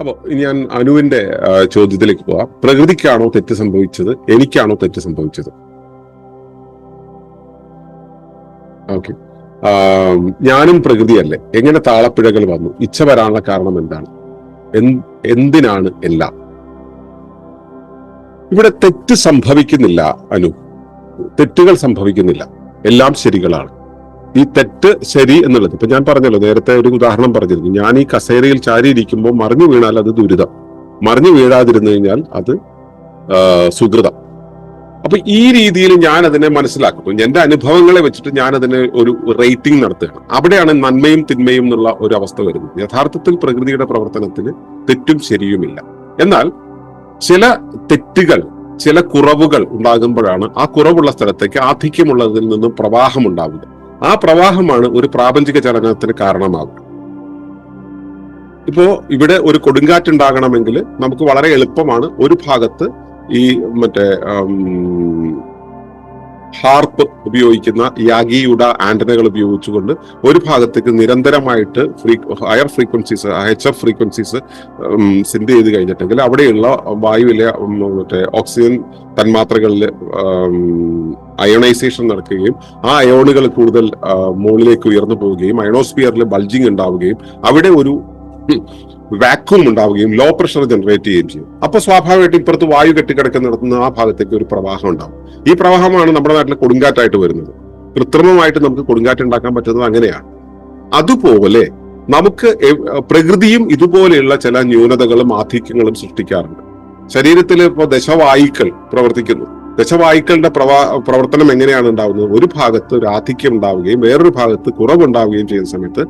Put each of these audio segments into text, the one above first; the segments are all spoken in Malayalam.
അപ്പോ ഇനി ഞാൻ അനുവിന്റെ ചോദ്യത്തിലേക്ക് പോവാം. പ്രകൃതിക്കാണോ തെറ്റ് സംഭവിച്ചത്? എനിക്കാണോ തെറ്റ് സംഭവിച്ചത്? ഓക്കെ. ഞാനും പ്രകൃതിയല്ലേ. എങ്ങനെ താളപ്പിഴകൾ വന്നു? ഇച്ഛ വരാനുള്ള കാരണം എന്താണ്? എന്തിനാണ് എല്ലാം? ഇവിടെ തെറ്റ് സംഭവിക്കുന്നില്ല അനു. തെറ്റുകൾ സംഭവിക്കുന്നില്ല. എല്ലാം ശരികളാണ്. ഈ തെറ്റ് ശരി എന്നുള്ളത്. ഇപ്പൊ ഞാൻ പറഞ്ഞല്ലോ നേരത്തെ ഒരു ഉദാഹരണം പറഞ്ഞിരുന്നു. ഞാൻ ഈ കസേരയിൽ ചാരിയിരിക്കുമ്പോൾ മറിഞ്ഞു വീണാൽ അത് ദുരിതം. മറിഞ്ഞു വീഴാതിരുന്നു കഴിഞ്ഞാൽ അത് സുഹൃതം അപ്പൊ ഈ രീതിയിൽ ഞാൻ അതിനെ മനസ്സിലാക്കുന്നു എന്റെ അനുഭവങ്ങളെ വെച്ചിട്ട് ഞാൻ അതിന് ഒരു റേറ്റിംഗ് നടത്തുകയാണ്. അവിടെയാണ് നന്മയും തിന്മയും എന്നുള്ള ഒരു അവസ്ഥ വരുന്നത്. യഥാർത്ഥത്തിൽ പ്രകൃതിയുടെ പ്രവർത്തനത്തിന് തെറ്റും ശരിയുമില്ല. എന്നാൽ ചില തെറ്റുകൾ ചില കുറവുകൾ ഉണ്ടാകുമ്പോഴാണ് ആ കുറവുള്ള സ്ഥലത്തേക്ക് ആധിക്യമുള്ളതിൽ നിന്നും പ്രവാഹം ഉണ്ടാവുക ആ പ്രവാഹമാണ് ഒരു പ്രാപഞ്ചിക ചലനത്തിന് കാരണമാകുക ഇപ്പോ ഇവിടെ ഒരു കൊടുങ്കാറ്റ് ഉണ്ടാകണമെങ്കിൽ നമുക്ക് വളരെ എളുപ്പമാണ് ഒരു ഭാഗത്ത് ഈ മറ്റേ ഹാർപ്പ് ഉപയോഗിക്കുന്ന യാഗിയുട ആന്റനകൾ ഉപയോഗിച്ചുകൊണ്ട് ഒരു ഭാഗത്തേക്ക് നിരന്തരമായിട്ട് free higher frequencies H F frequencies synth ചെയ്ത് കഴിഞ്ഞിട്ടെങ്കിൽ അവിടെയുള്ള വായുവിലെ മറ്റേ ഓക്സിജൻ തന്മാത്രകളിൽ അയോണൈസേഷൻ നടക്കുകയും ആ അയോണുകൾ കൂടുതൽ മുകളിലേക്ക് ഉയർന്നു പോവുകയും അയണോസ്ഫിയറിൽ ബൾജിങ് ഉണ്ടാവുകയും അവിടെ ഒരു വാക്യൂം ഉണ്ടാവുകയും ലോ പ്രഷർ ജനറേറ്റ് ചെയ്യുകയും ചെയ്യും. അപ്പൊ സ്വാഭാവികമായിട്ടും ഇപ്പുറത്ത് വായു കെട്ടിക്കിടക്കുന്നിടത്തുനിന്ന് ആ ഭാഗത്തേക്ക് ഒരു പ്രവാഹം ഉണ്ടാവും. ഈ പ്രവാഹമാണ് നമ്മുടെ നാട്ടിലെ കൊടുങ്കാറ്റായിട്ട് വരുന്നത്. കൃത്രിമമായിട്ട് നമുക്ക് കൊടുങ്കാറ്റ് ഉണ്ടാക്കാൻ പറ്റുന്നത് അങ്ങനെയാണ്. അതുപോലെ നമുക്ക് പ്രകൃതിയും ഇതുപോലെയുള്ള ചില ന്യൂനതകളും ആധിക്യങ്ങളും സൃഷ്ടിക്കാറുണ്ട്. ശരീരത്തിൽ ഇപ്പോൾ ദശവായുക്കൾ പ്രവർത്തിക്കുന്നു. ദശവായുക്കളുടെ പ്രവാ പ്രവർത്തനം എങ്ങനെയാണ് ഉണ്ടാകുന്നത് ഒരു ഭാഗത്ത് ഒരു ആധിക്യം ഉണ്ടാവുകയും വേറൊരു ഭാഗത്ത് കുറവുണ്ടാവുകയും ചെയ്യുന്ന സമയത്ത്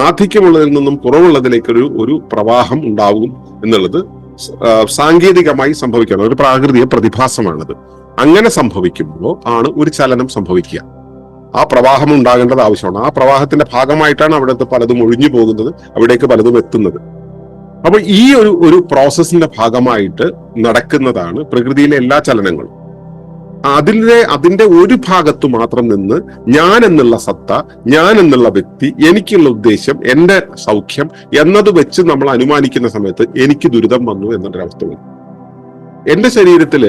ആധിക്യമുള്ളതിൽ നിന്നും കുറവുള്ളതിലേക്കൊരു ഒരു പ്രവാഹം ഉണ്ടാവും എന്നുള്ളത് സാങ്കേതികമായി സംഭവിക്കണം ഒരു പ്രാകൃതിക പ്രതിഭാസമാണത്. അങ്ങനെ സംഭവിക്കുമ്പോൾ ആണ് ഒരു ചലനം സംഭവിക്കുക. ആ പ്രവാഹം ഉണ്ടാകേണ്ടത് ആവശ്യമാണ്. ആ പ്രവാഹത്തിന്റെ ഭാഗമായിട്ടാണ് അവിടുത്തെ പലതും ഒഴിഞ്ഞു പോകുന്നത് അവിടേക്ക് പലതും എത്തുന്നത്. അപ്പോൾ ഈ ഒരു ഒരു പ്രോസസ്സിന്റെ ഭാഗമായിട്ട് നടക്കുന്നതാണ് പ്രകൃതിയിലെ എല്ലാ ചലനങ്ങളും. അതിലെ അതിന്റെ ഒരു ഭാഗത്തു മാത്രം നിന്ന് ഞാൻ എന്നുള്ള സത്ത ഞാൻ എന്നുള്ള വ്യക്തി എനിക്കുള്ള ഉദ്ദേശം എന്റെ സൗഖ്യം എന്നത് വെച്ച് നമ്മൾ അനുമാനിക്കുന്ന സമയത്ത് എനിക്ക് ദുരിതം വന്നു എന്നൊരവസ്ഥ വരും. എന്റെ ശരീരത്തിൽ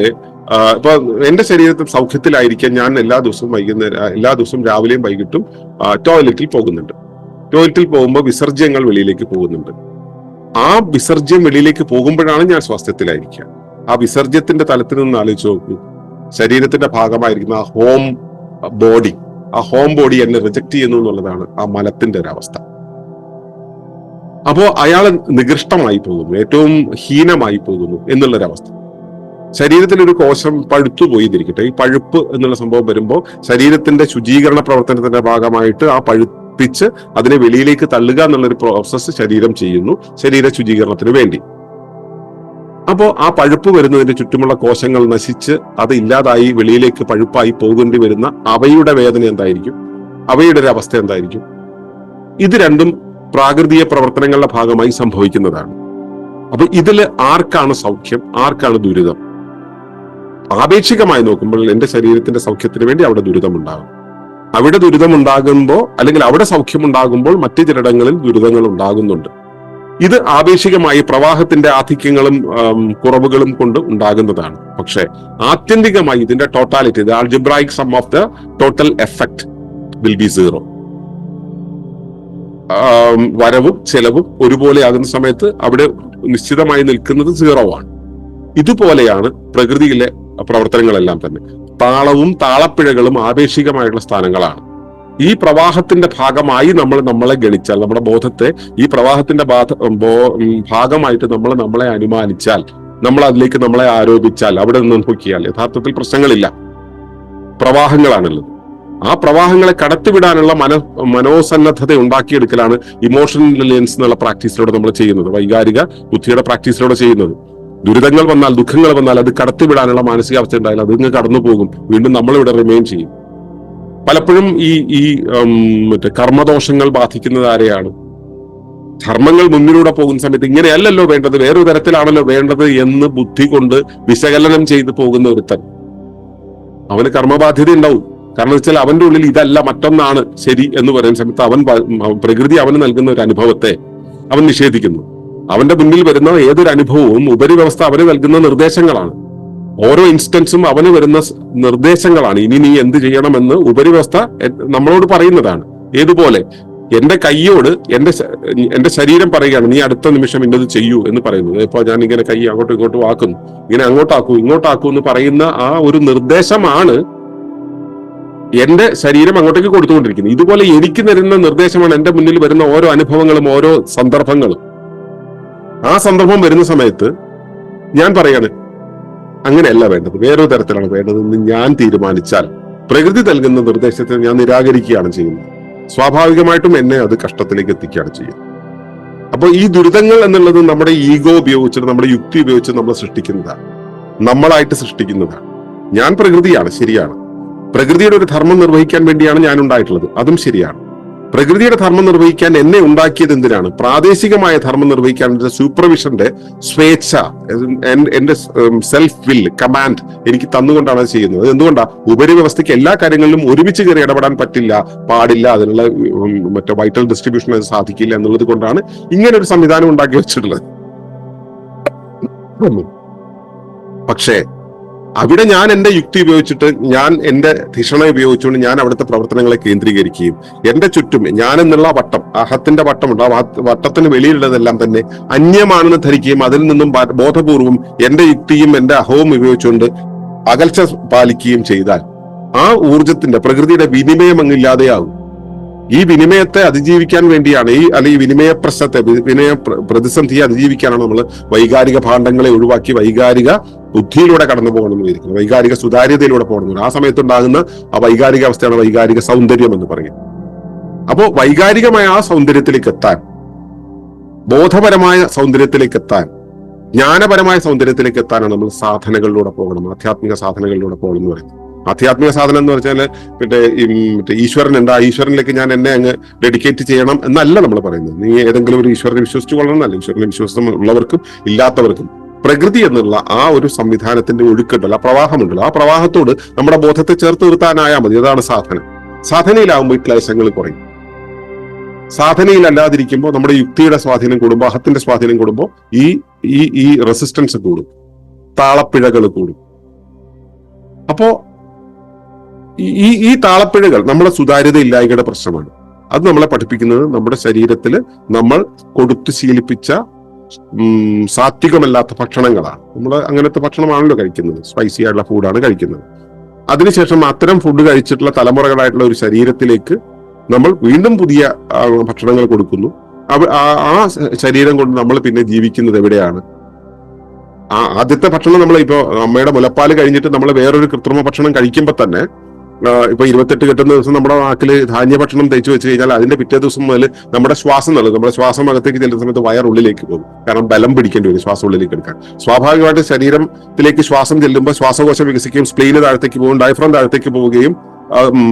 ഇപ്പൊ എന്റെ ശരീരത്തിൽ സൗഖ്യത്തിലായിരിക്കാൻ ഞാൻ എല്ലാ ദിവസവും വൈകുന്നേരം എല്ലാ ദിവസവും രാവിലെയും വൈകിട്ടും ടോയ്ലറ്റിൽ പോകുന്നുണ്ട്. ടോയ്ലറ്റിൽ പോകുമ്പോൾ വിസർജ്യങ്ങൾ വെളിയിലേക്ക് പോകുന്നുണ്ട്. ആ വിസർജ്യം വെളിയിലേക്ക് പോകുമ്പോഴാണ് ഞാൻ സ്വാസ്ഥ്യത്തിലായിരിക്കുക. ആ വിസർജ്യത്തിന്റെ തലത്തിൽ നിന്ന് ആലോചിച്ച് നോക്കൂ. ശരീരത്തിന്റെ ഭാഗമായിരിക്കുന്ന ആ ഹോം ബോഡി ആ ഹോം ബോഡി എന്നെ റിജക്ട് ചെയ്യുന്നു എന്നുള്ളതാണ് ആ മലത്തിന്റെ ഒരു അവസ്ഥ. അപ്പോ അയാൾ നികൃഷ്ടമായി പോകുന്നു ഏറ്റവും ഹീനമായി പോകുന്നു എന്നുള്ളൊരവസ്ഥ ശരീരത്തിൽ ഒരു കോശം പഴുത്തു പോയിരിക്കട്ടെ ഈ പഴുപ്പ് എന്നുള്ള സംഭവം വരുമ്പോൾ ശരീരത്തിന്റെ ശുചീകരണ പ്രവർത്തനത്തിന്റെ ഭാഗമായിട്ട് ആ പഴുപ്പിച്ച് അതിനെ വെളിയിലേക്ക് തള്ളുക എന്നുള്ളൊരു പ്രോസസ്സ് ശരീരം ചെയ്യുന്നു ശരീര ശുചീകരണത്തിന് വേണ്ടി. അപ്പോ ആ പഴുപ്പ് വരുന്നതിന്റെ ചുറ്റുമുള്ള കോശങ്ങൾ നശിച്ച് അത് ഇല്ലാതായി വെളിയിലേക്ക് പഴുപ്പായി പോകേണ്ടി വരുന്ന അവയുടെ വേദന എന്തായിരിക്കും? അവയുടെ ഒരു അവസ്ഥ എന്തായിരിക്കും? ഇത് രണ്ടും പ്രാകൃതിക പ്രവർത്തനങ്ങളുടെ ഭാഗമായി സംഭവിക്കുന്നതാണ്. അപ്പൊ ഇതിൽ ആർക്കാണ് സൗഖ്യം? ആർക്കാണ് ദുരിതം? ആപേക്ഷികമായി നോക്കുമ്പോൾ എന്റെ ശരീരത്തിന്റെ സൗഖ്യത്തിന് വേണ്ടി അവിടെ ദുരിതം ഉണ്ടാകും അവിടെ ദുരിതം ഉണ്ടാകുമ്പോ അല്ലെങ്കിൽ അവിടെ സൗഖ്യം ഉണ്ടാകുമ്പോൾ മറ്റു ചിലയിടങ്ങളിൽ ദുരിതങ്ങൾ ഉണ്ടാകുന്നുണ്ട്. ഇത് ആപേക്ഷികമായി പ്രവാഹത്തിന്റെ ആധിക്യങ്ങളും കുറവുകളും കൊണ്ട് ഉണ്ടാകുന്നതാണ്. പക്ഷേ ആത്യന്തികമായി ഇതിന്റെ totality the algebraic sum of the total effect will be zero വരവും ചെലവും ഒരുപോലെ ആകുന്ന സമയത്ത് അവിടെ നിശ്ചിതമായി നിൽക്കുന്നത് സീറോ ആണ്. ഇതുപോലെയാണ് പ്രകൃതിയിലെ പ്രവർത്തനങ്ങളെല്ലാം തന്നെ. താളവും താളപ്പിഴകളും ആപേക്ഷികമായിട്ടുള്ള സ്ഥാനങ്ങളാണ്. ഈ പ്രവാഹത്തിന്റെ ഭാഗമായി നമ്മൾ നമ്മളെ ഗണിച്ചാൽ നമ്മുടെ ബോധത്തെ ഈ പ്രവാഹത്തിന്റെ ഭാഗമായിട്ട് നമ്മൾ നമ്മളെ അനുമാനിച്ചാൽ നമ്മൾ അതിലേക്ക് നമ്മളെ ആരോപിച്ചാൽ അവിടെ നിന്ന് നോക്കിയാൽ യഥാർത്ഥത്തിൽ പ്രശ്നങ്ങളില്ല. പ്രവാഹങ്ങളാണുള്ളത്. ആ പ്രവാഹങ്ങളെ കടത്തിവിടാനുള്ള മന മനോസന്നദ്ധത ഉണ്ടാക്കിയെടുക്കലാണ് ഇമോഷണൽ ഇന്റലിജൻസ് എന്നുള്ള പ്രാക്ടീസിലൂടെ നമ്മൾ ചെയ്യുന്നത്. വൈകാരിക ബുദ്ധിയുടെ പ്രാക്ടീസിലൂടെ ചെയ്യുന്നത്. ദുരിതങ്ങൾ വന്നാൽ ദുഃഖങ്ങൾ വന്നാൽ അത് കടത്തിവിടാനുള്ള മാനസികാവസ്ഥ ഉണ്ടായാൽ അത് ഇങ്ങ് കടന്നു പോകും വീണ്ടും നമ്മളിവിടെ റിമെയിൻ ചെയ്യും. പലപ്പോഴും ഈ ഈ മറ്റേ കർമ്മദോഷങ്ങൾ ബാധിക്കുന്നത് ആരെയാണ്? ധർമ്മങ്ങൾ മുന്നിലൂടെ പോകുന്ന സമയത്ത് ഇങ്ങനെയല്ലല്ലോ വേണ്ടത് വേറൊരു തരത്തിലാണല്ലോ വേണ്ടത് എന്ന് ബുദ്ധി കൊണ്ട് വിശകലനം ചെയ്ത് പോകുന്ന ഒരുത്തൻ. അവന് കർമ്മബാധ്യത ഉണ്ടാവും. കാരണം വെച്ചാൽ അവന്റെ ഉള്ളിൽ ഇതല്ല മറ്റൊന്നാണ് ശരി എന്ന് പറയുന്ന സമയത്ത് അവൻ പ്രകൃതി അവന് നൽകുന്ന ഒരു അനുഭവത്തെ അവൻ നിഷേധിക്കുന്നു. അവന്റെ മുന്നിൽ വരുന്ന ഏതൊരു അനുഭവവും ഉപരിവ്യവസ്ഥ അവന് നൽകുന്ന നിർദ്ദേശങ്ങളാണ്. ഓരോ ഇൻസ്റ്റൻസും അവന് വരുന്ന നിർദ്ദേശങ്ങളാണ്. ഇനി നീ എന്ത് ചെയ്യണമെന്ന് ഉപരിവ്യവസ്ഥ നമ്മളോട് പറയുന്നതാണ്. ഏതുപോലെ? എന്റെ കൈയോട് എന്റെ എന്റെ ശരീരം പറയുകയാണ് നീ അടുത്ത നിമിഷം ഇന്നത് ചെയ്യൂ എന്ന് പറയുന്നത്. ഇപ്പൊ ഞാൻ ഇങ്ങനെ കൈ അങ്ങോട്ടും ഇങ്ങോട്ടും ആക്കുന്നു ഇങ്ങനെ അങ്ങോട്ടാക്കൂ ഇങ്ങോട്ടാക്കൂ എന്ന് പറയുന്ന ആ ഒരു നിർദ്ദേശമാണ് എന്റെ ശരീരം അങ്ങോട്ടേക്ക് കൊടുത്തുകൊണ്ടിരിക്കുന്നത്. ഇതുപോലെ എനിക്ക് തരുന്ന നിർദ്ദേശമാണ് എന്റെ മുന്നിൽ വരുന്ന ഓരോ അനുഭവങ്ങളും ഓരോ സന്ദർഭങ്ങളും. ആ സന്ദർഭം വരുന്ന സമയത്ത് ഞാൻ പറയാണ് അങ്ങനെയല്ല വേണ്ടത്. വേറൊരു തരത്തിലാണ് വേണ്ടതെന്ന് ഞാൻ തീരുമാനിച്ചാൽ പ്രകൃതി നൽകുന്ന നിർദ്ദേശത്തെ ഞാൻ നിരാകരിക്കുകയാണ് ചെയ്യുന്നത്. സ്വാഭാവികമായിട്ടും എന്നെ അത് കഷ്ടത്തിലേക്ക് എത്തിക്കുകയാണ് ചെയ്യുന്നത്. അപ്പോൾ ഈ ദുരിതങ്ങൾ എന്നുള്ളത് നമ്മുടെ ഈഗോ ഉപയോഗിച്ചിട്ട് നമ്മുടെ യുക്തി ഉപയോഗിച്ച് നമ്മൾ സൃഷ്ടിക്കുന്നതാണ്. നമ്മളായിട്ട് സൃഷ്ടിക്കുന്നതാണ്. ഞാൻ പ്രകൃതിയാണ് ശരിയാണ്. പ്രകൃതിയുടെ ഒരു ധർമ്മം നിർവഹിക്കാൻ വേണ്ടിയാണ് ഞാൻ ഉണ്ടായിട്ടുള്ളത്. അതും ശരിയാണ്. പ്രകൃതിയുടെ ധർമ്മം നിർവഹിക്കാൻ എന്നെ ഉണ്ടാക്കിയത് എന്തിനാണ്? പ്രാദേശികമായ ധർമ്മം നിർവഹിക്കാൻ സൂപ്പർവിഷന്റെ സ്വേച്ഛ എന്റെ സെൽഫ് വിൽ കമാൻഡ് എനിക്ക് തന്നുകൊണ്ടാണ് ചെയ്യുന്നത്. എന്തുകൊണ്ടാ? ഉപരിവ്യവസ്ഥയ്ക്ക് എല്ലാ കാര്യങ്ങളിലും ഒരുമിച്ച് കയറി ഇടപെടാൻ പറ്റില്ല പാടില്ല അതിനുള്ള മറ്റേ വൈറ്റൽ ഡിസ്ട്രിബ്യൂഷൻ അത് സാധിക്കില്ല എന്നുള്ളത് കൊണ്ടാണ് ഇങ്ങനെ ഒരു സംവിധാനം ഉണ്ടാക്കി വെച്ചിട്ടുള്ളത്. പക്ഷേ അവിടെ ഞാൻ എന്റെ യുക്തി ഉപയോഗിച്ചിട്ട് ഞാൻ എന്റെ ധിഷണ ഉപയോഗിച്ചുകൊണ്ട് ഞാൻ അവിടുത്തെ പ്രവർത്തനങ്ങളെ കേന്ദ്രീകരിക്കുകയും എന്റെ ചുറ്റും ഞാൻ എന്നുള്ള വട്ടം അഹത്തിന്റെ വട്ടമുണ്ട്. ആ വട്ടത്തിന് വെളിയിലുള്ളതെല്ലാം തന്നെ അന്യമാണെന്ന് ധരിക്കുകയും അതിൽ നിന്നും ബോധപൂർവം എന്റെ യുക്തിയും എന്റെ അഹവും ഉപയോഗിച്ചുകൊണ്ട് അകൽച്ച പാലിക്കുകയും ചെയ്താൽ ആ ഊർജത്തിന്റെ പ്രകൃതിയുടെ വിനിമയം അങ്ങില്ലാതെയാകും ഈ വിനിമയത്തെ അതിജീവിക്കാൻ വേണ്ടിയാണ് ഈ അല്ലെങ്കിൽ വിനിമയ പ്രശ്നത്തെ വിനിമയ പ്രതിസന്ധിയെ അതിജീവിക്കാനാണ് നമ്മൾ വൈകാരിക ഭാണ്ഡങ്ങളെ ഒഴിവാക്കി വൈകാരിക ബുദ്ധിയിലൂടെ കടന്നു പോകണമെന്ന് വിചാരിക്കുന്നത് വൈകാരിക സുതാര്യതയിലൂടെ പോകണമെന്ന് ആ സമയത്തുണ്ടാകുന്ന ആ വൈകാരിക അവസ്ഥയാണ് വൈകാരിക സൗന്ദര്യം എന്ന് പറയും അപ്പോൾ വൈകാരികമായ ആ സൗന്ദര്യത്തിലേക്ക് എത്താൻ ബോധപരമായ സൗന്ദര്യത്തിലേക്ക് എത്താൻ ജ്ഞാനപരമായ സൗന്ദര്യത്തിലേക്ക് എത്താനാണ് നമ്മൾ സാധനകളിലൂടെ പോകണം ആധ്യാത്മിക സാധനകളിലൂടെ പോകണം എന്ന് പറയുന്നത്. ആധ്യാത്മിക സാധനം എന്ന് പറഞ്ഞാൽ മറ്റേ മറ്റേ ഈശ്വരൻ ഉണ്ട് ആ ഈശ്വരനിലേക്ക് ഞാൻ എന്നെ അങ്ങ് ഡെഡിക്കേറ്റ് ചെയ്യണം എന്നല്ല നമ്മൾ പറയുന്നത്. നീ ഏതെങ്കിലും ഒരു ഈശ്വരനെ വിശ്വസിച്ചു കൊള്ളണമെന്നല്ല ഈശ്വരനെ വിശ്വാസം ഉള്ളവർക്കും ഇല്ലാത്തവർക്കും പ്രകൃതി എന്നുള്ള ആ ഒരു സംവിധാനത്തിന്റെ ഒഴുക്കുണ്ടല്ലോ ആ പ്രവാഹമുണ്ടല്ലോ. ആ പ്രവാഹത്തോട് നമ്മുടെ ബോധത്തെ ചേർത്ത് നിർത്താനായാൽ മതി. അതാണ് സാധന. സാധനയിലാവുമ്പോൾ ഈ ക്ലേശങ്ങൾ കുറയും. സാധനയിലല്ലാതിരിക്കുമ്പോൾ നമ്മുടെ യുക്തിയുടെ സ്വാധീനം കൂടുമ്പോൾ അഹത്തിന്റെ സ്വാധീനം കൂടുമ്പോൾ ഈ ഈ ഈ റെസിസ്റ്റൻസ് കൂടും. താളപ്പിഴകൾ കൂടും. അപ്പോ ഈ- ഈ താളപ്പിഴകൾ നമ്മുടെ സുതാര്യത ഇല്ലായ്മയുടെ പ്രശ്നമാണ്. അത് നമ്മളെ പഠിപ്പിക്കുന്നത് നമ്മുടെ ശരീരത്തിൽ നമ്മൾ കൊടുത്തു ശീലിപ്പിച്ച സാത്വികമല്ലാത്ത ഭക്ഷണങ്ങളാണ്. നമ്മൾ അങ്ങനത്തെ ഭക്ഷണമാണല്ലോ കഴിക്കുന്നത്. സ്പൈസി ആയിട്ടുള്ള ഫുഡാണ് കഴിക്കുന്നത്. അതിനുശേഷം അത്തരം ഫുഡ് കഴിച്ചിട്ടുള്ള തലമുറകളായിട്ടുള്ള ഒരു ശരീരത്തിലേക്ക് നമ്മൾ വീണ്ടും പുതിയ ഭക്ഷണങ്ങൾ കൊടുക്കുന്നു. ആ ശരീരം കൊണ്ട് നമ്മൾ പിന്നെ ജീവിക്കുന്നത് എവിടെയാണ്? ആ ആദ്യത്തെ ഭക്ഷണം നമ്മൾ ഇപ്പോ അമ്മയുടെ മുലപ്പാൽ കഴിഞ്ഞിട്ട് നമ്മൾ വേറൊരു കൃത്രിമ ഭക്ഷണം കഴിക്കുമ്പോൾ തന്നെ ഇപ്പൊ ഇരുപത്തെട്ട് കെട്ടുന്ന ദിവസം നമ്മുടെ നാക്കിൽ ധാന്യ ഭക്ഷണം തേച്ച് വെച്ച് കഴിഞ്ഞാൽ അതിന്റെ പിറ്റേ ദിവസം മുതൽ നമ്മുടെ ശ്വാസം നൽകും നമ്മുടെ ശ്വാസം അകത്തേക്ക് ചെല്ലുന്ന സമയത്ത് വയറുള്ളിലേക്ക് പോകും. കാരണം ബലം പിടിക്കേണ്ടി വരും ശ്വാസം ഉള്ളിലേക്ക് എടുക്കാൻ. സ്വാഭാവികമായിട്ട് ശരീരത്തിലേക്ക് ശ്വാസം ചെല്ലുമ്പോൾ ശ്വാസകോശം വികസിക്കുകയും സ്പ്ലെയിന് താഴത്തേക്ക് പോകും ഡയഫ്രം താഴത്തേക്ക് പോവുകയും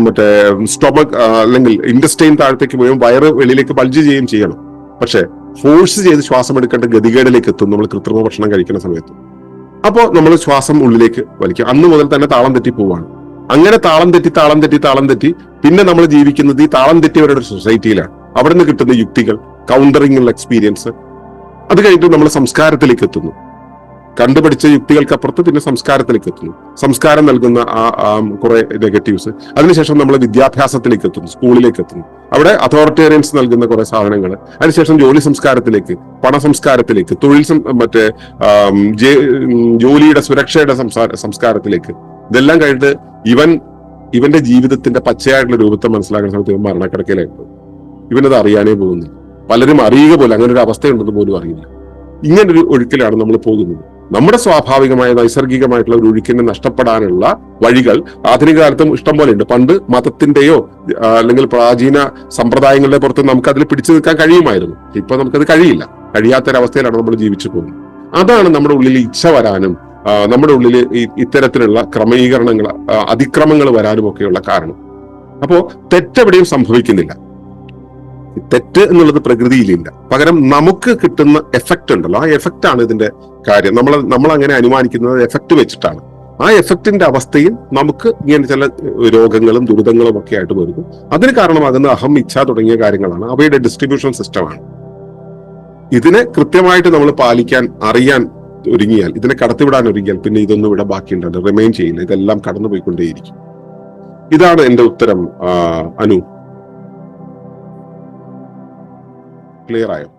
മറ്റേ സ്റ്റൊമക് അല്ലെങ്കിൽ ഇൻഡസ്റ്റൈൻ താഴത്തേക്ക് പോവുകയും വയറ് വെളിയിലേക്ക് ബൾജ് ചെയ്യുകയും ചെയ്യണം. പക്ഷെ ഫോഴ്സ് ചെയ്ത് ശ്വാസം എടുക്കേണ്ട ഗതികേടിലേക്ക് എത്തും. നമ്മൾ കൃത്രിമ ഭക്ഷണം കഴിക്കുന്ന സമയത്ത്. അപ്പോൾ നമ്മൾ ശ്വാസം ഉള്ളിലേക്ക് വലിക്കും. അന്ന് മുതൽ തന്നെ താളം തെറ്റി പോവാണ് അങ്ങനെ താളം തെറ്റി താളം തെറ്റി താളം തെറ്റി പിന്നെ നമ്മൾ ജീവിക്കുന്നത് ഈ താളം തെറ്റിയവരുടെ ഒരു സൊസൈറ്റിയിലാണ് അവിടെ നിന്ന് കിട്ടുന്ന യുക്തികൾ കൗണ്ടറിങ്ങുള്ള എക്സ്പീരിയൻസ് അത് കഴിഞ്ഞിട്ട് നമ്മൾ സംസ്കാരത്തിലേക്ക് എത്തുന്നു. കണ്ടുപിടിച്ച യുക്തികൾക്കപ്പുറത്ത് പിന്നെ സംസ്കാരത്തിലേക്ക് എത്തുന്നു. സംസ്കാരം നൽകുന്ന ആ കുറെ നെഗറ്റീവ്സ് അതിനുശേഷം നമ്മൾ വിദ്യാഭ്യാസത്തിലേക്ക് എത്തുന്നു സ്കൂളിലേക്ക് എത്തുന്നു. അവിടെ അതോറിറ്റേറിയൻസ് നൽകുന്ന കുറെ സാധനങ്ങൾ. അതിനുശേഷം ജോലി സംസ്കാരത്തിലേക്ക് പണ സംസ്കാരത്തിലേക്ക് തൊഴിൽ മറ്റേ ജോലിയുടെ സുരക്ഷയുടെ സംസ്കാരത്തിലേക്ക് ഇതെല്ലാം കഴിഞ്ഞിട്ട് ഇവൻ ഇവന്റെ ജീവിതത്തിന്റെ പച്ചയായിട്ടുള്ള രൂപത്തെ മനസ്സിലാക്കുന്ന സമയത്ത് ഇവൻ മരണക്കിടക്കയിലായിട്ട് ഇവനത് അറിയാനേ പോകുന്നില്ല. പലരും അറിയുക പോലും അങ്ങനെ ഒരു അവസ്ഥയുണ്ടെന്ന് പോലും അറിയില്ല. ഇങ്ങനെ ഒരു ഒഴുക്കിലാണ് നമ്മൾ പോകുന്നത്. നമ്മുടെ സ്വാഭാവികമായ നൈസർഗികമായിട്ടുള്ള ഒരു ഒഴുക്കിനെ നഷ്ടപ്പെടാനുള്ള വഴികൾ ആധുനിക കാലത്തും ഇഷ്ടം പോലെ ഉണ്ട്. പണ്ട് മതത്തിന്റെയോ അല്ലെങ്കിൽ പ്രാചീന സമ്പ്രദായങ്ങളുടെ പുറത്ത് നമുക്ക് അതിൽ പിടിച്ചു നിൽക്കാൻ കഴിയുമായിരുന്നു. ഇപ്പൊ നമുക്കത് കഴിയില്ല. കഴിയാത്തൊരവസ്ഥയിലാണ് നമ്മൾ ജീവിച്ചു പോകുന്നത്. അതാണ് നമ്മുടെ ഉള്ളിൽ ഇച്ഛ വരാനും നമ്മുടെ ഉള്ളിൽ ഈ ഇത്തരത്തിലുള്ള ക്രമീകരണങ്ങൾ അതിക്രമങ്ങൾ വരാനും ഒക്കെയുള്ള കാരണം. അപ്പോൾ തെറ്റെവിടെയും സംഭവിക്കുന്നില്ല. തെറ്റ് എന്നുള്ളത് പ്രകൃതിയിലില്ല. പകരം നമുക്ക് കിട്ടുന്ന എഫക്റ്റ് ഉണ്ടല്ലോ. ആ എഫക്റ്റ് ആണ് ഇതിന്റെ കാര്യം. നമ്മൾ നമ്മൾ അങ്ങനെ അനുമാനിക്കുന്നത് എഫക്റ്റ് വെച്ചിട്ടാണ്. ആ എഫക്റ്റിന്റെ അവസ്ഥയിൽ നമുക്ക് ഇങ്ങനെ ചില രോഗങ്ങളും ദുരിതങ്ങളും ഒക്കെ ആയിട്ട് വരുന്നു. അതിന് കാരണമാകുന്ന അഹം ഇച്ഛ തുടങ്ങിയ കാര്യങ്ങളാണ്. അവയുടെ ഡിസ്ട്രിബ്യൂഷൻ സിസ്റ്റമാണ് ഇതിനെ കൃത്യമായിട്ട് നമ്മൾ പാലിക്കാൻ അറിയാൻ ഒരുങ്ങിയാൽ ഇതിനെ കടത്തിവിടാൻ ഒരുങ്ങിയാൽ പിന്നെ ഇതൊന്നും ഇവിടെ ബാക്കിയുണ്ടല്ലോ റിമൈൻ ചെയ്യില്ല ഇതെല്ലാം കടന്നുപോയിക്കൊണ്ടേയിരിക്കും. ഇതാണ് എന്റെ ഉത്തരം അനു. ക്ലിയർ ആയോ?